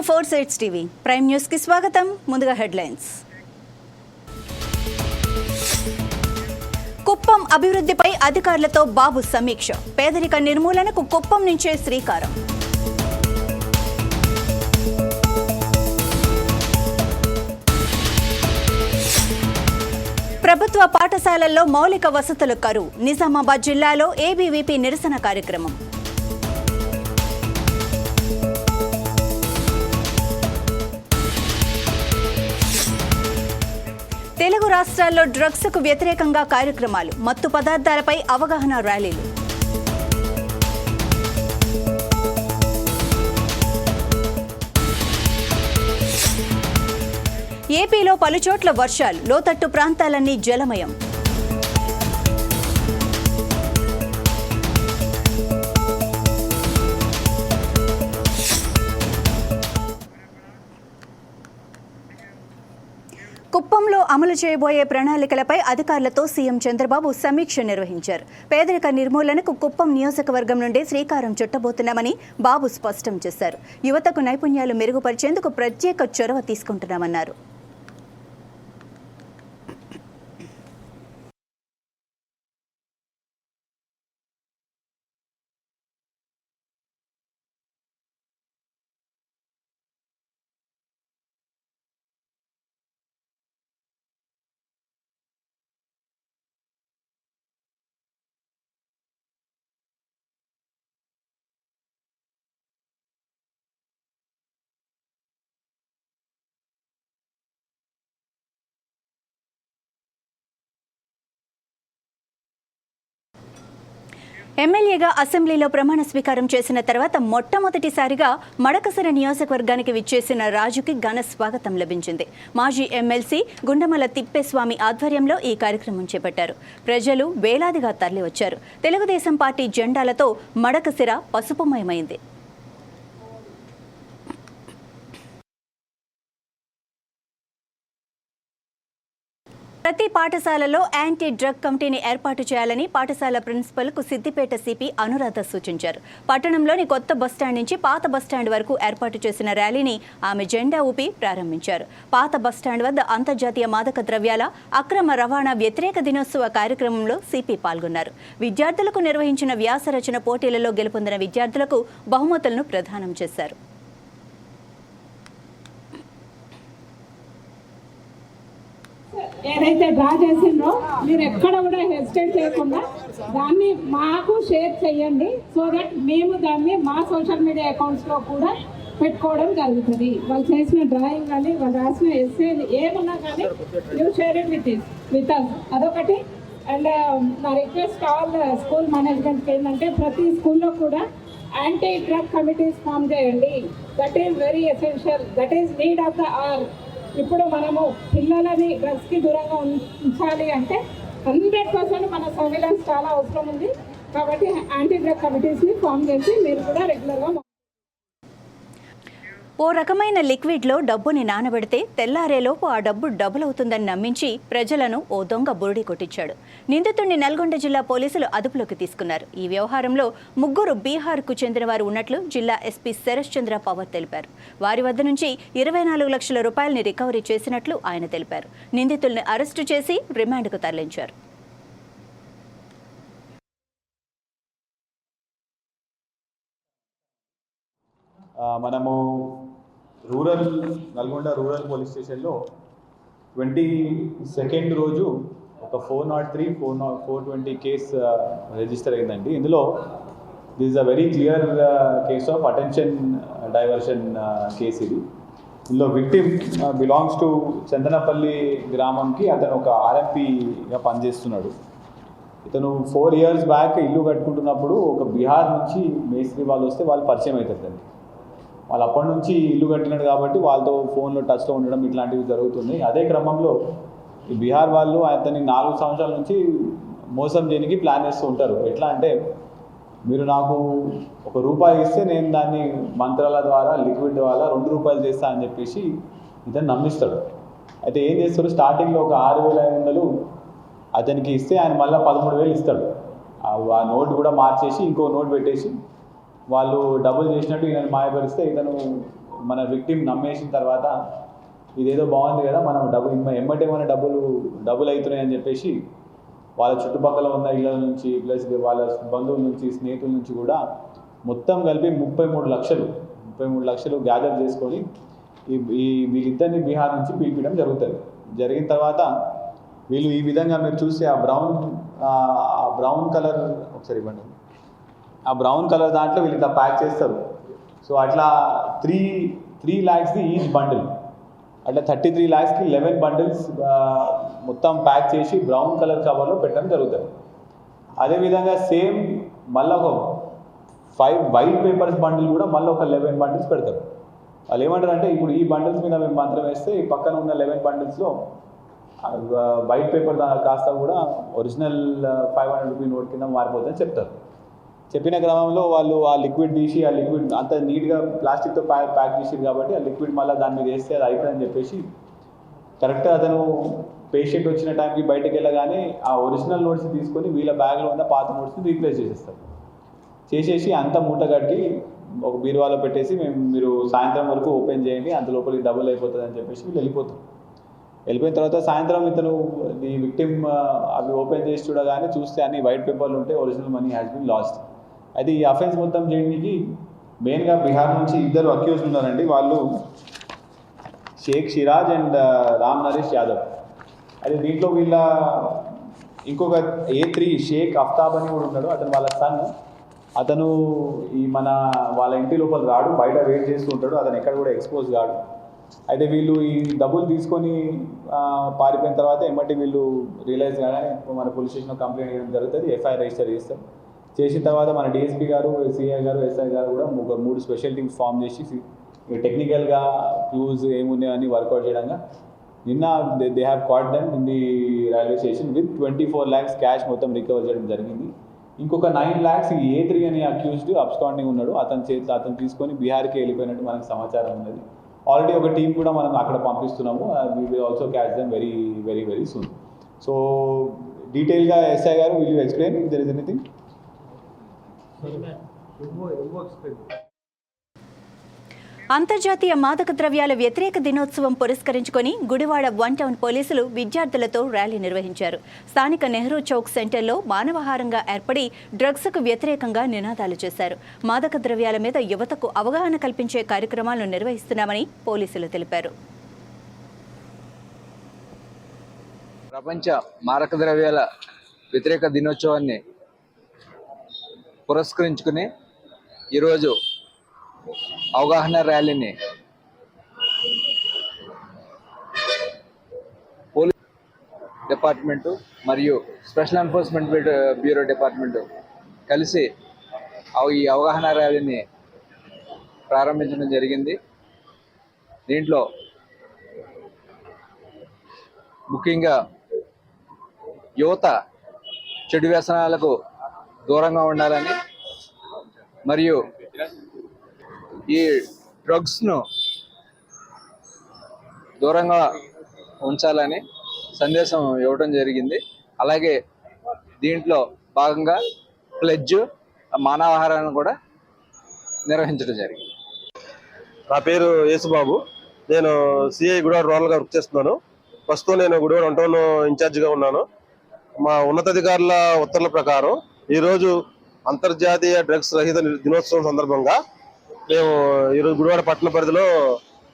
To four sides TV. Prime న్యూస్కి స్వాగతం. ముందుగా హెడ్లైన్స్. కుప్పం అభివృద్ధిపై అధికారులతో బాబు సమీక్ష. పేదరిక నిర్మూలనకు కుప్పం నుంచే శ్రీకారం. ప్రభుత్వ పాఠశాలల్లో మౌలిక వసతులు కరువు. నిజామాబాద్ జిల్లాలో ఏబీవీపీ నిరసన కార్యక్రమం. రాష్ట్రాల్లో డ్రగ్స్కు వ్యతిరేకంగా కార్యక్రమాలు మత్తు పదార్థాలపై అవగాహన ర్యాలీలు. ఏపీలో పలుచోట్ల వర్షాలు లోతట్టు ప్రాంతాలన్నీ జలమయం. కుప్పంలో అమలు చేయబోయే ప్రణాళికలపై అధికారులతో సీఎం చంద్రబాబు సమీక్ష నిర్వహించారు. పేదరిక నిర్మూలనకు కుప్పం నియోజకవర్గం నుండి శ్రీకారం చుట్టబోతున్నామని బాబు స్పష్టం చేశారు. యువతకు నైపుణ్యాలు మెరుగుపరిచేందుకు ప్రత్యేక చొరవ తీసుకుంటున్నామన్నారు. ఎమ్మెల్యేగా అసెంబ్లీలో ప్రమాణ స్వీకారం చేసిన తర్వాత మొట్టమొదటిసారిగా మడకసర నియోజకవర్గానికి విచ్చేసిన రాజుకి ఘన స్వాగతం లభించింది. మాజీ ఎమ్మెల్సీ గుండమల తిప్పేస్వామి ఆధ్వర్యంలో ఈ కార్యక్రమం చేపట్టారు. ప్రజలు వేలాదిగా తరలివచ్చారు. తెలుగుదేశం పార్టీ జెండాలతో మడకసిర పసుపుమయమైంది ప్రతి పాఠశాలలో యాంటీ డ్రగ్ కమిటీని ఏర్పాటు చేయాలని పాఠశాల ప్రిన్సిపల్కు సిద్దిపేట సిపి అనురాధ సూచించారు. పట్టణంలోని కొత్త బస్టాండ్ నుంచి పాత బస్టాండ్ వరకు ఏర్పాటు చేసిన ర్యాలీని ఆమె జెండా ఊపి ప్రారంభించారు. పాత బస్టాండ్ వద్ద అంతర్జాతీయ మాదక ద్రవ్యాల అక్రమ రవాణా వ్యతిరేక దినోత్సవ కార్యక్రమంలో సిపి పాల్గొన్నారు. విద్యార్థులకు నిర్వహించిన వ్యాస రచన పోటీలలో గెలుపొందిన విద్యార్థులకు బహుమతులను ప్రదానం చేశారు. ఏదైతే డ్రా చేసిండ్రో మీరు ఎక్కడ కూడా హెసిటేట్ చేయకుండా దాన్ని మాకు షేర్ చేయండి సో దట్ మేము దాన్ని మా సోషల్ మీడియా అకౌంట్స్లో కూడా పెట్టుకోవడం జరుగుతుంది. వాళ్ళు చేసిన డ్రాయింగ్ కానీ వాళ్ళు రాసిన ఎస్ఏ ఏమున్నా కానీ you share it with with us అదొకటి. అండ్ um, నా రిక్వెస్ట్ ఆల్ స్కూల్ మేనేజ్మెంట్కి ఏంటంటే ప్రతి స్కూల్లో కూడా యాంటీ డ్రగ్ కమిటీస్ ఫామ్ చేయండి. That is very essential that is need of the hour ఇప్పుడు మనము పిల్లలని డ్రగ్స్కి దూరంగా ఉంచాలి అంటే హండ్రెడ్ పర్సెంట్ మన సర్వేలెన్స్ చాలా అవసరం ఉంది. కాబట్టి యాంటీ డ్రగ్ కమిటీస్ని ఫామ్ చేసి మీరు కూడా రెగ్యులర్గా ఓ రకమైన లిక్విడ్లో డబ్బుని నానబెడితే తెల్లారేలోపు ఆ డబ్బు డబుల్ అవుతుందని నమ్మించి ప్రజలను ఓ దొంగ బురుడి కొట్టించాడు. నిందితుడిని నల్గొండ జిల్లా పోలీసులు అదుపులోకి తీసుకున్నారు. ఈ వ్యవహారంలో ముగ్గురు బీహార్కు చెందిన వారు ఉన్నట్లు జిల్లా ఎస్పీ శరష్ చంద్ర పవర్ తెలిపారు. వారి వద్ద నుంచి ఇరవై నాలుగు లక్షల రూపాయలని రికవరీ చేసినట్లు ఆయన తెలిపారు. నిందితుల్ని అరెస్టు చేసి రిమాండ్కు తరలించారు. మనము రూరల్ నల్గొండ రూరల్ పోలీస్ స్టేషన్లో ట్వంటీ సెకండ్ రోజు ఒక four not three four not four twenty case register అయిందండి. ఇందులో this a very clear case of attention diversion case ఇది. ఇందులో విక్టిమ్ బిలాంగ్స్ టు చందనపల్లి గ్రామంకి అతను ఒక ఆర్ఎంపీగా పనిచేస్తున్నాడు. ఇతను ఫోర్ ఇయర్స్ బ్యాక్ ఇల్లు కట్టుకుంటున్నప్పుడు ఒక బీహార్ నుంచి మేస్త్రి వాళ్ళు వస్తే వాళ్ళు పరిచయం అవుతారు వాళ్ళు అప్పటి నుంచి ఇల్లు కట్టినాడు కాబట్టి వాళ్ళతో ఫోన్లో టచ్లో ఉండడం ఇట్లాంటివి జరుగుతుంది అదే క్రమంలో ఈ బీహార్ వాళ్ళు అతన్ని నాలుగు సంవత్సరాల నుంచి మోసం చేయడానికి ప్లాన్ చేస్తూ ఉంటారు. ఎట్లా అంటే మీరు నాకు ఒక రూపాయి ఇస్తే నేను దాన్ని మంత్రాల ద్వారా లిక్విడ్ ద్వారా రెండు రూపాయలు చేస్తా అని చెప్పేసి ఇతను నమ్మిస్తాడు. అయితే ఏం చేస్తాడు? స్టార్టింగ్లో ఒక ఆరు వేల ఐదు వందలు అతనికి ఇస్తే ఆయన మళ్ళీ పదమూడు వేలు ఇస్తాడు. ఆ ఆ నోట్ కూడా మార్చేసి ఇంకో నోట్ పెట్టేసి వాళ్ళు డబ్బులు చేసినట్టు ఈయనను మాయపరిస్తే ఇతను మన విక్టిమ్ నమ్మేసిన తర్వాత ఇదేదో బాగుంది కదా మనం డబ్బు ఎమ్మటే మన డబ్బులు డబ్బులు అవుతున్నాయి అని చెప్పేసి వాళ్ళ చుట్టుపక్కల ఉన్న ఇళ్ళ నుంచి ప్లస్ వాళ్ళ బంధువుల నుంచి స్నేహితుల నుంచి కూడా మొత్తం కలిపి ముప్పై మూడు లక్షలు ముప్పై మూడు లక్షలు గ్యాదర్ చేసుకొని ఈ ఈ వీళ్ళిద్దరిని బీహార్ నుంచి పిలిపించడం జరుగుతుంది. జరిగిన తర్వాత వీళ్ళు ఈ విధంగా మీరు చూస్తే ఆ బ్రౌన్ ఆ బ్రౌన్ కలర్ ఒకసారి ఇవ్వండి. ఆ బ్రౌన్ కలర్ దాంట్లో వీళ్ళు ఇట్లా ప్యాక్ చేస్తారు. సో అట్లా త్రీ త్రీ ల్యాక్స్ది ఈచ్ బండిల్ అట్లా థర్టీ త్రీ ల్యాక్స్కి లెవెన్ బండిల్స్ మొత్తం ప్యాక్ చేసి బ్రౌన్ కలర్ కవర్లో పెట్టడం జరుగుతుంది. అదేవిధంగా సేమ్ మళ్ళీ ఒక ఫైవ్ వైట్ పేపర్స్ బండిల్ కూడా మళ్ళీ ఒక లెవెన్ బండిల్స్ పెడతారు. వాళ్ళు ఏమంటారు అంటే ఇప్పుడు ఈ బండిల్స్ మీద మేము మంత్రం వేస్తే ఈ పక్కన ఉన్న లెవెన్ బండిల్స్లో వైట్ పేపర్ కాస్త కూడా original five hundred rupee note కింద మారిపోతుందని చెప్తారు. చెప్పిన క్రమంలో వాళ్ళు ఆ లిక్విడ్ తీసి ఆ లిక్విడ్ అంత నీట్గా ప్లాస్టిక్తో ప్యాక్ ప్యాక్ చేసింది కాబట్టి ఆ లిక్విడ్ మళ్ళీ దాని మీద వేస్తే అది అయిపోయిందని చెప్పేసి కరెక్ట్ అతను పేషెంట్ వచ్చిన టైంకి బయటకు వెళ్ళగానే ఆ ఒరిజినల్ నోట్స్ తీసుకొని వీళ్ళ బ్యాగ్లో ఉన్న పాత నోట్స్ని రీప్లేస్ చేసేస్తారు. చేసేసి అంత మూట కట్టి ఒక బీరువాలో పెట్టేసి మేము మీరు సాయంత్రం వరకు ఓపెన్ చేయండి అంత లోపలికి డబుల్ అయిపోతుంది అని చెప్పేసి వీళ్ళు వెళ్ళిపోతారు. వెళ్ళిపోయిన తర్వాత సాయంత్రం ఇతను ఈ విక్టిమ్ అవి ఓపెన్ చేసి చూడగానే చూస్తే అన్ని వైట్ పేపర్లు ఉంటే original money has been lost అయితే ఈ అఫెన్స్ మొత్తం చేయడానికి మెయిన్గా బీహార్ నుంచి ఇద్దరు అక్యూజ్ ఉన్నారండి. వాళ్ళు షేక్ సిరాజ్ అండ్ రామ్ నరేష్ యాదవ్ అయితే దీంట్లో వీళ్ళ ఇంకొక ఏ త్రీ షేక్ అఫ్తాబ్ అని కూడా ఉన్నాడు. అతను వాళ్ళ సన్ అతను ఈ మన వాళ్ళ ఇంటి లోపల రాడు. బయట వెయిట్ చేస్తూ ఉంటాడు. అతను ఎక్కడ కూడా ఎక్స్పోజ్ కాడు. అయితే వీళ్ళు ఈ డబ్బులు తీసుకొని పారిపోయిన తర్వాత ఎమ్మటి వీళ్ళు రియలైజ్ కాగానే మన పోలీస్ స్టేషన్లో కంప్లైంట్ చేయడం జరుగుతుంది. ఎఫ్ఐఆర్ రిజిస్టర్ చేస్తారు. చేసిన తర్వాత మన డిఎస్పీ గారు సిఐ గారు ఎస్ఐ గారు కూడా ఒక మూడు స్పెషల్ టీమ్స్ ఫామ్ చేసి టెక్నికల్గా క్లూజ్ ఏమున్నాయని వర్కౌట్ చేయడంగా నిన్న they have caught them in the railway station with twenty four lakhs cash మొత్తం రికవర్ చేయడం జరిగింది. ఇంకొక నైన్ ల్యాక్స్ ఏ త్రీ అని అక్యూజ్డ్ అబ్స్కాండింగ్ ఉన్నాడు. అతని చేతిలో అతను తీసుకొని బీహార్కి వెళ్ళిపోయినట్టు మనకు సమాచారం ఉన్నది. ఆల్రెడీ ఒక టీం కూడా మనం అక్కడ పంపిస్తున్నాము. We will also catch them very very very soon so డీటెయిల్గా ఎస్ఐ గారు will you explain there is anything అంతర్జాతీయ మాదక ద్రవ్యాల వ్యతిరేక దినోత్సవం పురస్కరించుకొని గుడివాడ వన్ టౌన్ పోలీసులు విద్యార్థులతో ర్యాలీ నిర్వహించారు. స్థానిక నెహ్రూ చౌక్ సెంటర్లో మానవహారంగా ఏర్పడి డ్రగ్స్కు వ్యతిరేకంగా నినాదాలు చేశారు. మాదక ద్రవ్యాల మీద యువతకు అవగాహన కల్పించే కార్యక్రమాలను నిర్వహిస్తున్నామని పోలీసులు తెలిపారు. ప్రపంచ మారక ద్రవ్యాల వ్యతిరేక దినోత్సవాన్ని పురస్కరించుకుని ఈరోజు అవగాహన ర్యాలీని పోలీస్ డిపార్ట్మెంటు మరియు special enforcement bureau- department department కలిసి ఈ అవగాహన ర్యాలీని ప్రారంభించడం జరిగింది. దీంట్లో ముఖ్యంగా యువత చెడు వ్యసనాలకు దూరంగా ఉండాలని మరియు ఈ డ్రగ్స్ను దూరంగా ఉంచాలని సందేశం ఇవ్వడం జరిగింది. అలాగే దీంట్లో భాగంగా ప్లెడ్జ్ మానవాహారాన్ని కూడా నిర్వహించడం జరిగింది. నా పేరు యేసుబాబు. నేను సిఐ గుడివాడ రూరల్గా వర్క్ చేస్తున్నాను. ప్రస్తుతం నేను గుడివాడ వన్ టౌన్ ఇన్ఛార్జిగా ఉన్నాను. మా ఉన్నతాధికారుల ఉత్తర్వుల ప్రకారం ఈరోజు అంతర్జాతీయ డ్రగ్స్ రహిత దినోత్సవం సందర్భంగా మేము ఈరోజు గుడివాడ పట్టణ పరిధిలో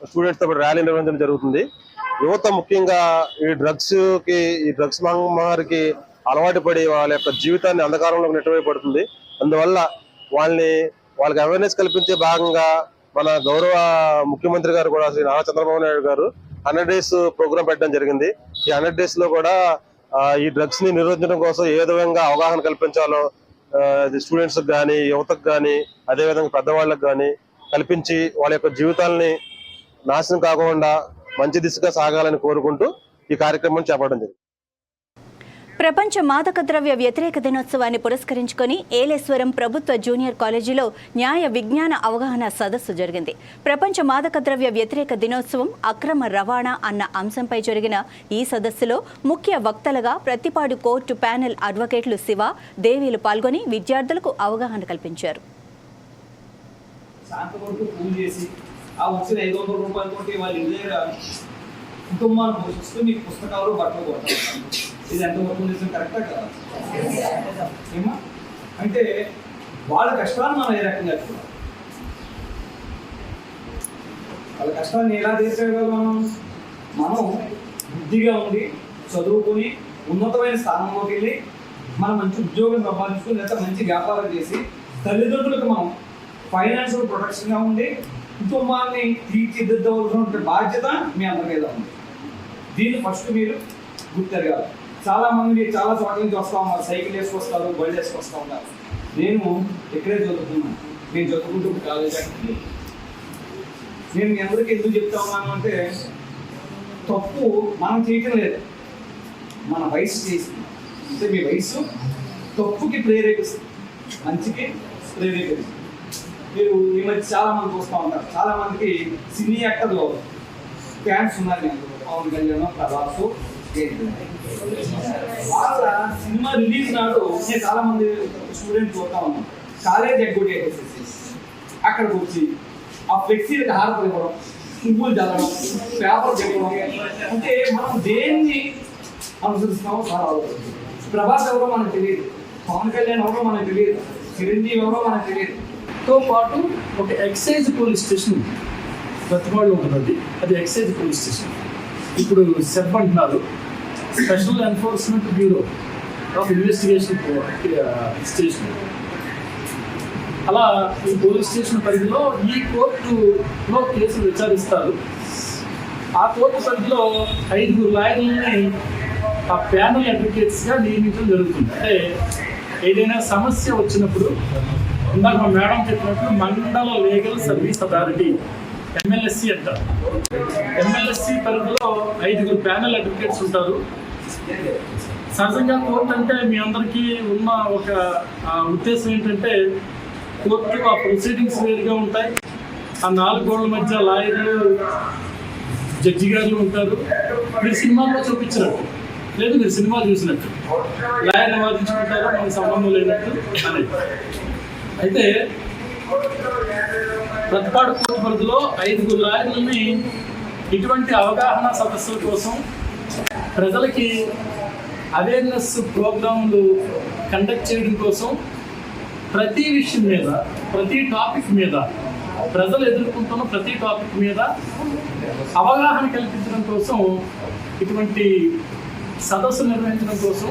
స్టూడెంట్స్తో పాటు ర్యాలీ నిర్వహించడం జరుగుతుంది. యువత ముఖ్యంగా ఈ డ్రగ్స్కి ఈ డ్రగ్స్ మహమ్మారికి అలవాటు పడి వాళ్ళ యొక్క జీవితాన్ని అంధకారంలోకి నెట్టవేయబడుతుంది అందువల్ల వాళ్ళని వాళ్ళకి అవేర్నెస్ కల్పించే భాగంగా మన గౌరవ ముఖ్యమంత్రి గారు కూడా శ్రీ నారా చంద్రబాబు నాయుడు గారు హండ్రెడ్ డేస్ ప్రోగ్రామ్ పెట్టడం జరిగింది. ఈ హండ్రెడ్ డేస్లో కూడా ఈ డ్రగ్స్ని నిరోధించడం కోసం ఏ విధంగా అవగాహన కల్పించాలో స్టూడెంట్స్ కానీ యువతకు కానీ అదేవిధంగా పెద్దవాళ్ళకు కానీ కల్పించి వాళ్ళ యొక్క జీవితాలని నాశనం కాకుండా మంచి దిశగా సాగాలని కోరుకుంటూ ఈ కార్యక్రమం చేపట్టడం జరిగింది. ప్రపంచ మాదక ద్రవ్య వ్యతిరేక దినోత్సవాన్ని పురస్కరించుకొని ఏలేశ్వరం ప్రభుత్వ జూనియర్ కాలేజీలో న్యాయ విజ్ఞాన అవగాహన సదస్సు జరిగింది. ప్రపంచ మాదక ద్రవ్య వ్యతిరేక దినోత్సవం అక్రమ రవాణా అన్న అంశంపై జరిగిన ఈ సదస్సులో ముఖ్య వక్తలుగా ప్రతిపాడు కోర్టు ప్యానెల్ అడ్వకేట్లు శివ దేవీలు పాల్గొని విద్యార్థులకు అవగాహన కల్పించారు. ఆ వచ్చిన ఐదు వందల రూపాయలతోటి వాళ్ళ ఇంటి దగ్గర కుటుంబాన్ని పోషిస్తూ పుస్తకాలు బట్టలు కొడతారు. ఇది ఎంతవరకు నిజం కరెక్టా కదా? ఏమా అంటే వాళ్ళ కష్టాన్ని మనం ఏ రకంగా చూడాలి? వాళ్ళ కష్టాన్ని ఎలా తీర్చగలం మనం? మనం బుద్ధిగా ఉండి చదువుకొని ఉన్నతమైన స్థానంలోకి వెళ్ళి మనం మంచి ఉద్యోగం సంపాదించుకుని లేదా మంచి వ్యాపారం చేసి తల్లిదండ్రులకు మనం ఫైనాన్షియల్ ప్రొటెక్షన్గా ఉండి కుటుంబాన్ని తీర్చిదిద్దవలసినటువంటి బాధ్యత మీ అందరి మీద ఉంది? దీన్ని ఫస్ట్ మీరు గుర్తెరగాలి. చాలా మంది చాలా చోట్ల నుంచి వస్తూ ఉన్నారు. సైకిల్ వేసుకొస్తారు బళ్ళు వస్తూ ఉన్నారు. నేను ఇక్కడే చదువుతున్నాను నేను చదువుకుంటూ కాలేజ్? నేను ఎవరికి ఎందుకు చెప్తా ఉన్నాను అంటే తప్పు మనం చేయటం లేదు. మన వయసు చేసింది. అంటే మీ వయసు తప్పుకి ప్రేరేపిస్తుంది. మంచికి ప్రేరేపిస్తుంది. మీరు ఈ మధ్య చాలా మంది చూస్తూ ఉంటారు చాలా మందికి సినీ యాక్టర్లు ఫ్యాన్స్ ఉన్నారు. నేను పవన్ కళ్యాణ్ ప్రభాస్ వాళ్ళ సినిమా రిలీజ్ నాడు నేను చాలా మంది స్టూడెంట్స్ చూస్తా ఉన్నాను కాలేజ్ ఎగ్గొట్టేసేసి అక్కడికి వచ్చి ఆ ఫ్లెక్సీలకు హారతలు ఇవ్వడం పువ్వులు చల్లడం పేపర్ చెప్పడం అంటే మనం దేన్ని అనుసరిస్తామో చాలా అవుతుంది ప్రభాస్ ఎవరో మనకు తెలియదు. పవన్ కళ్యాణ్ ఎవరో మనకు తెలియదు. చిరంజీవి ఎవరో మనకు తెలియదు. తో పాటు ఒక ఎక్సైజ్ పోలీస్ స్టేషన్ ఉంది. ఉంటుంది. అది ఎక్సైజ్ పోలీస్ స్టేషన్. ఇప్పుడు సెబ్ అంటున్నారు. Special enforcement bureau of investigation station అలా ఈ పోలీస్ స్టేషన్ పరిధిలో ఈ కోర్టులో కేసులు విచారిస్తారు. ఆ కోర్టు పరిధిలో ఐదుగురు లాయర్లని ఆ ప్యానల్ అడ్వకేట్స్గా నియమించడం జరుగుతుంది. అంటే ఏదైనా సమస్య వచ్చినప్పుడు ఇందాక మా మేడం చెప్పినట్లు మండల లీగల్ సర్వీస్ అథారిటీ ఎంఎల్ఎస్సి అంటారు. ఎంఎల్ఎస్సి పరిధిలో ఐదుగురు ప్యానల్ అడ్వకేట్స్ ఉంటారు. సహజంగా కోర్టు అంటే మీ అందరికీ ఉన్న ఒక ఉద్దేశం ఏంటంటే కోర్టు ఆ ప్రొసీడింగ్స్ వేరుగా ఉంటాయి. ఆ నాలుగు గోళ్ళ మధ్య లాయర్లు జడ్జి గారు ఉంటారు. మీరు సినిమాలో చూపించినట్టు. లేదు మీరు సినిమా చూసినట్టు. లాయర్ని వాదించుకుంటారు మనకు సంబంధం లేనట్టు అనేది అయితే ప్రతిపాడు కోర్టు పరిధిలో ఐదుగురు లాయర్లని ఇటువంటి అవగాహన సదస్సుల కోసం ప్రజలకి అవేర్నెస్ ప్రోగ్రాంలు కండక్ట్ చేయడం కోసం ప్రతి విషయం మీద ప్రతి టాపిక్ మీద ప్రజలు ఎదుర్కొంటున్న ప్రతి టాపిక్ మీద అవగాహన కల్పించడం కోసం ఇటువంటి సదస్సు నిర్వహించడం కోసం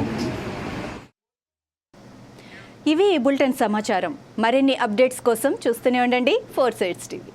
ఇవి బులెటిన్ సమాచారం. మరిన్ని అప్డేట్స్ కోసం చూస్తూనే ఉండండి. Four sides TV.